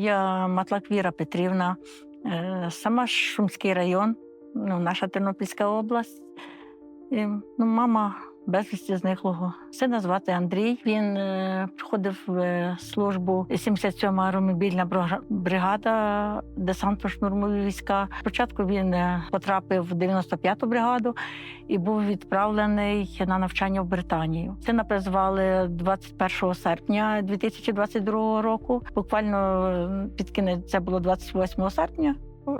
Я Матлак Віра Петрівна, е, сама Шумський район, ну, наша Тернопільська область. І, ну, мама безвісті зниклого. Сина звати Андрій. Він е, приходив в е, службу 77-ма аеромобільна бригада десантно-штурмові війська. Спочатку він е, потрапив в 95-ту бригаду і був відправлений на навчання в Британію. Сина призвали 21 серпня 2022 року. Буквально е, під кінець це було 28 серпня.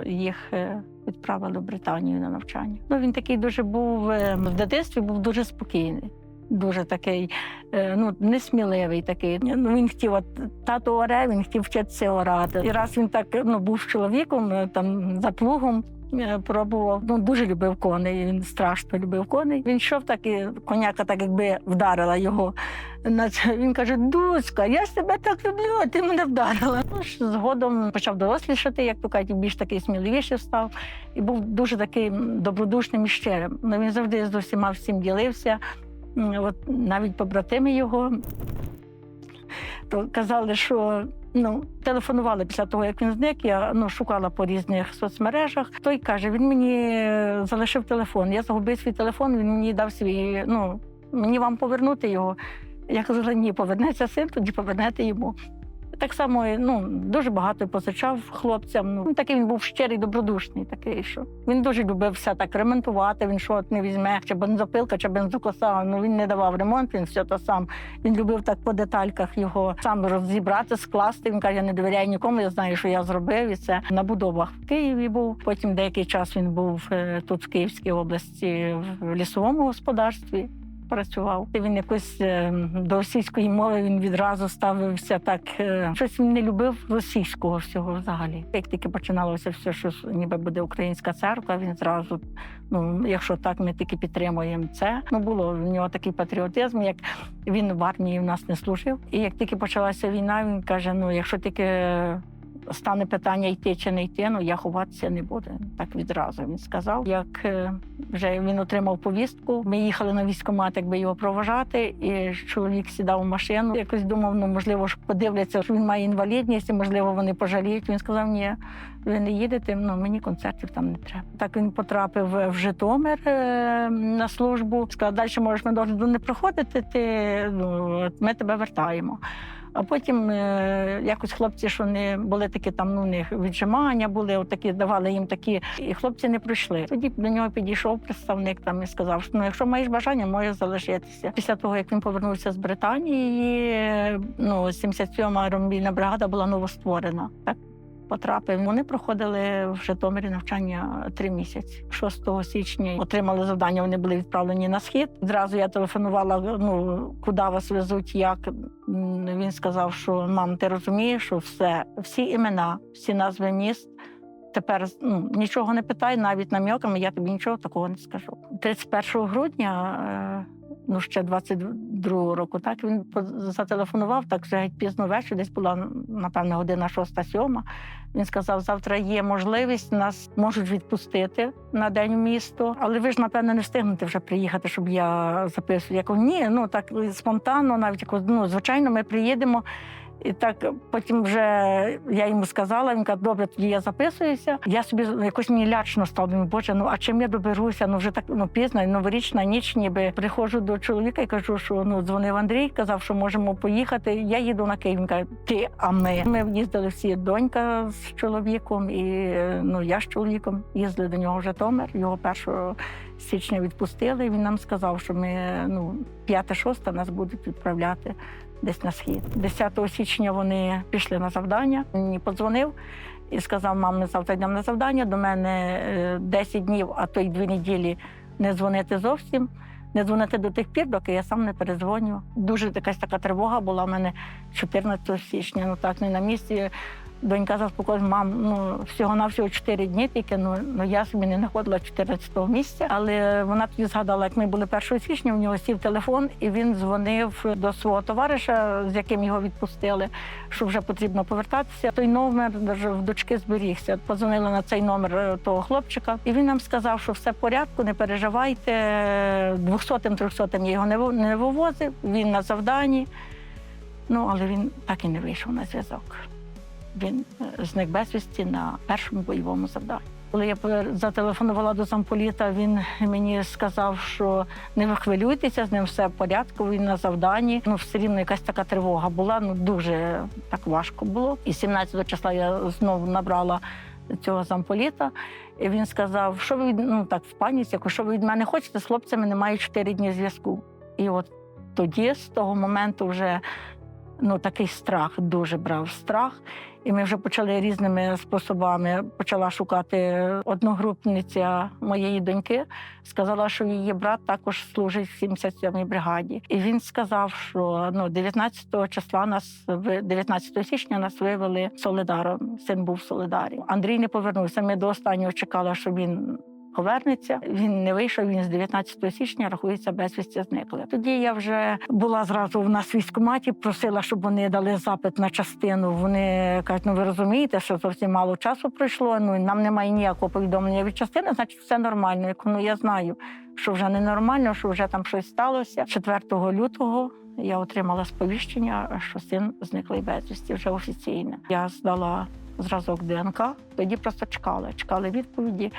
Їх е, відправили в Британію на навчання. Ну він такий дуже був е, в дитинстві, був дуже спокійний. Дуже такий, е, ну несміливий такий. Ну він хотів, от тато оре, він хотів вчитися орати. І раз він так ну був чоловіком, там за плугом. Пробував, ну дуже любив коней. Він страшно любив коней. Він йшов так і коняка, так якби вдарила його. Він каже: Дуська, я ж тебе так люблю, а ти мене вдарила. Ну згодом почав дорослішати, як то кажуть, більш такий сміливіший став. І був дуже таким добродушним і щирим. Ну він завжди з усіма всім ділився. От навіть побратими його то казали, що ну, телефонували після того, як він зник. Я ну, шукала по різних соцмережах. Той каже: він мені е, залишив телефон. Я загубив свій телефон, він мені дав свій. Ну, мені вам повернути його. Я казала, ні, повернеться син, тоді повернете йому. Так само ну, дуже багато позичав хлопцям. Ну, такий він був щирий, добродушний, такий, що він дуже любив все так ремонтувати. Він що от не візьме, чи бензопилка, чи бензокоса. Ну він не давав ремонт, він все то сам. Він любив так по детальках його сам розібрати, скласти. Він каже, я не довіряю нікому, я знаю, що я зробив. І це на будовах в Києві був. Потім деякий час він був е, тут, в Київській області, в лісовому господарстві працював. Він якось е, до російської мови він відразу ставився так. е, Щось він не любив російського всього взагалі. Як тільки починалося все, що ніби буде українська церква, він зразу, ну якщо так, ми тільки підтримуємо це. Ну було в нього такий патріотизм, як він в армії в нас не служив. І як тільки почалася війна, він каже: ну, якщо тільки. Стане питання йти чи не йти, ну я ховатися не буду. Так відразу він сказав. Як е, вже він отримав повістку, ми їхали на військкомат, якби його проважати, і чоловік сідав в машину. Якось думав, ну можливо, ж подивляться, що він має інвалідність, і можливо, вони пожаліють. Він сказав, ні, ви не їдете, ну мені концертів там не треба. Так він потрапив в Житомир е, на службу. Сказав, далі можеш медогляду не проходити. Ти ну ми тебе вертаємо. А потім е, якось хлопці, що не були такі там, ну, у них віджимання були, отакі давали їм такі, і хлопці не пройшли. Тоді до нього підійшов представник там і сказав, що ну, якщо маєш бажання, можеш залишитися. Після того, як він повернувся з Британії, ну, 77-ма аеромобільна бригада була новостворена. Так потрапив. Вони проходили в Житомирі навчання три місяці. 6 січня отримали завдання. Вони були відправлені на схід. Зразу я телефонувала. Ну куди вас везуть, як він сказав, що мам, ти розумієш, що все, всі імена, всі назви міст. Тепер ну, нічого не питай, навіть наміками, я тобі нічого такого не скажу. 31 грудня, е, ну ще 22 року, так він зателефонував, так вже пізно ввечері, десь була напевно година 6-7. Він сказав: завтра є можливість, нас можуть відпустити на день в місто, але ви ж напевно не встигнете вже приїхати, щоб я записував. Я кажу, ні, ну так спонтанно, навіть ну звичайно, ми приїдемо. І так потім вже я йому сказала, він каже, добре, тоді я записуюся. Я собі якось мені лячно стало, думаю, боже, ну а чим я доберуся? Ну вже так ну пізно, новорічна ніч, ніби приходжу до чоловіка і кажу, що ну дзвонив Андрій, казав, що можемо поїхати. Я їду на Київ. Він каже, ти, а ми. Ми їздили всі донька з чоловіком, і е, ну я з чоловіком їздили до нього в Житомир. Його 1 січня відпустили. Він нам сказав, що ми ну 5-6 нас будуть відправляти десь на схід. 10 січня вони пішли на завдання. Мені подзвонив і сказав: мам, ми завтра йдемо на завдання. До мене е, 10 днів, а то й дві неділі не дзвонити зовсім. Не дзвонити до тих пір, доки я сам не перезвоню. Дуже якась така тривога була в мене 14 січня. Ну так не на місці. Донька заспокоїла, мам, ну всього-навсього 4 дні тільки, ну, ну я собі не знаходила 14-го місця. Але вона тоді згадала, як ми були 1 січня, у нього сів телефон, і він дзвонив до свого товариша, з яким його відпустили, що вже потрібно повертатися. Той номер в дочки зберігся. Позвонили на цей номер е, того хлопчика, і він нам сказав, що все в порядку, не переживайте. 200-м, 300-м я його не вивозив, він на завданні. Ну, але він так і не вийшов на зв'язок. Він е, зник безвісті на першому бойовому завданні. Коли я зателефонувала до замполіта, він мені сказав, що не ви хвилюйтеся, з ним все в порядку. Він на завданні. Ну все рівно якась така тривога була. Ну дуже так важко було. І 17 числа я знову набрала цього замполіта. І він сказав, що ви ну так в паніці, що ви від мене хочете, з хлопцями немає 4 дні зв'язку. І от тоді, з того моменту, вже ну такий страх дуже брав страх. І ми вже почали різними способами. Почала шукати одногрупниця моєї доньки. Сказала, що її брат також служить в 77-й бригаді. І він сказав, що ну 19 числа нас в 19 січня нас вивели Солидаром. Син був в Солидарі. Андрій не повернувся. Ми до останнього чекали, що він. Повернеться, він не вийшов. Він з 19 січня рахується безвісті зникли. Тоді я вже була зразу в нас військкоматі, просила, щоб вони дали запит на частину. Вони кажуть, ну ви розумієте, що зовсім мало часу пройшло. Ну нам немає ніякого повідомлення від частини, значить все нормально. Я кажу, ну я знаю, що вже ненормально, що вже там щось сталося. 4 лютого я отримала сповіщення, що син зниклий безвісті вже офіційно. Я здала зразок ДНК, тоді просто чекали, чекали відповіді.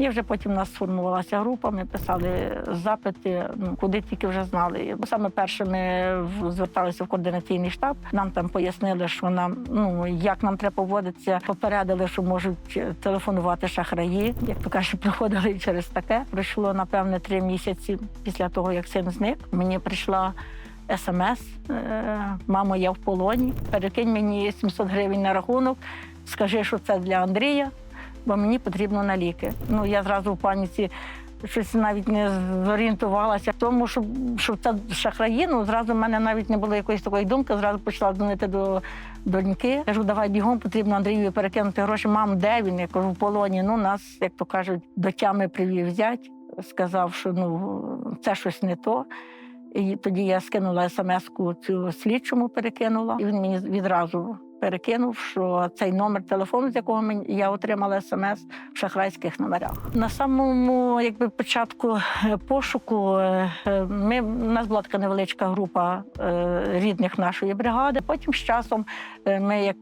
І вже потім нас сформувалася група. Ми писали запити, ну куди тільки вже знали. Саме перше ми зверталися в координаційний штаб. Нам там пояснили, що нам ну як нам треба поводитися. Попередили, що можуть телефонувати шахраї. Як то кажуть, проходили через таке. Пройшло напевне три місяці після того, як син зник. Мені прийшла. СМС, е, мамо, я в полоні. Перекинь мені 700 гривень на рахунок. Скажи, що це для Андрія бо мені потрібно на ліки. Ну я зразу в паніці щось навіть не зорієнтувалася. Тому що, що це шахраї, ну зразу в мене навіть не було якоїсь такої думки. Зразу почала дзвонити до доньки. Кажу, давай бігом, потрібно Андрію перекинути гроші. Мам, де він? Я кажу, в полоні. Ну нас, як то кажуть, до тями привів зять. Сказав, що ну це щось не то. І тоді я скинула смс-ку цю слідчому перекинула, і він мені відразу перекинув, що цей номер телефону, з якого я отримала смс в шахрайських номерах. На самому якби початку е, пошуку е, е, ми у нас була така невеличка група рідних нашої бригади. Потім з часом ми як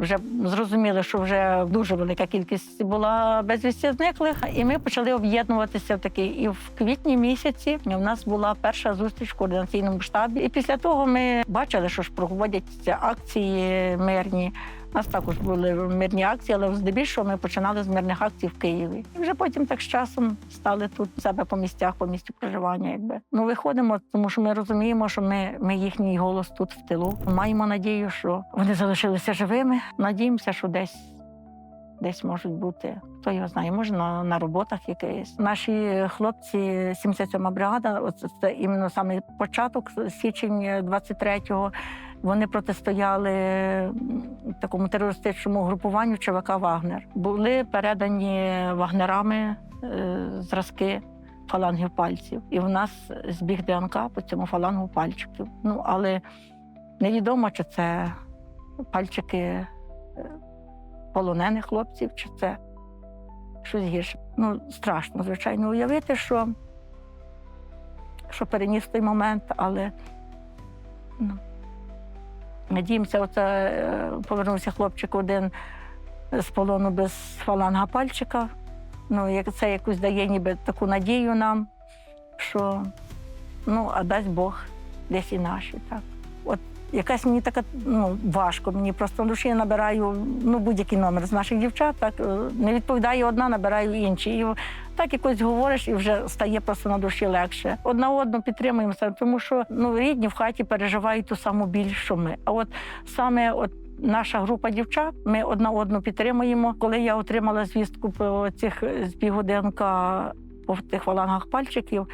вже зрозуміли, що вже дуже велика кількість була безвісті зниклих, і ми почали об'єднуватися в такий. І в квітні місяці у нас була перша зустріч в координаційному штабі. І після того ми бачили, що ж проводяться акції мирні. У нас також були мирні акції, але здебільшого ми починали з мирних акцій в Києві. І вже потім так з часом стали тут себе по місцях, по місцю проживання. Якби ну виходимо, тому що ми розуміємо, що ми, ми їхній голос тут в тилу. Маємо надію, що вони залишилися живими. Надіємося, що десь. Десь можуть бути, хто його знає, може на, на роботах якихось. Наші хлопці, 77-ма бригада, це іменно саме початок, січень 23-го, вони протистояли такому терористичному групуванню ЧВК Вагнер. Були передані вагнерами е, зразки фалангів пальців. І в нас збіг ДНК по цьому фалангу пальчиків. Ну, але невідомо, чи це пальчики е, полонених хлопців, чи це щось гірше. Ну, страшно, звичайно, уявити, що, що переніс той момент, але ну, надіємося, оце е, повернувся хлопчик один з полону без фаланга пальчика. Ну, це якусь дає ніби таку надію нам, що ну, а дасть Бог десь і наші. Так. От якась мені така ну, важко. Мені просто душі я набираю ну, будь-який номер з наших дівчат, так е, не відповідає одна, набираю інші. І так якось говориш, і вже стає просто на душі легше. Одна одну підтримуємося, тому що ну, рідні в хаті переживають ту саму біль, що ми. А от саме от наша група дівчат, ми одна одну підтримуємо. Коли я отримала звістку про цих збігу ДНК по тих валангах пальчиків,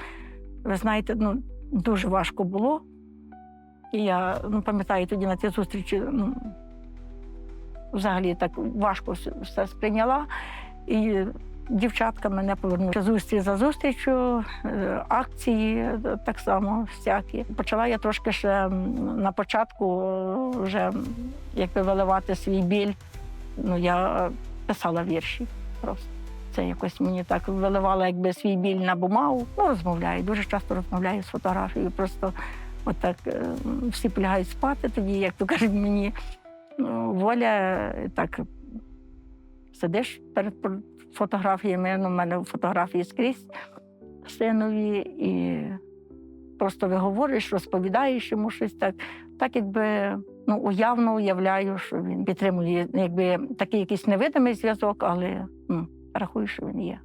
ви знаєте, ну дуже важко було. І я ну, пам'ятаю тоді на цій зустрічі, ну, взагалі так важко все- сприйняла. І дівчатка мене повернули. Зустріч за зустрічю, е, акції так само всякі. Почала я трошки ще на початку е, вже якби виливати свій біль. Ну, я писала вірші просто. Це якось мені так виливала якби свій біль на бумагу. Ну, розмовляю. Дуже часто розмовляю з фотографією. Просто отак е, всі полягають спати тоді, як то кажуть, мені Ну, Воля е, так сидиш перед фотографіями. Ну, в мене фотографії скрізь синові, і просто виговориш, розповідаєш йому щось так, так якби ну, уявно уявляю, що він підтримує якби такий якийсь невидимий зв'язок, але ну, рахую, що він є.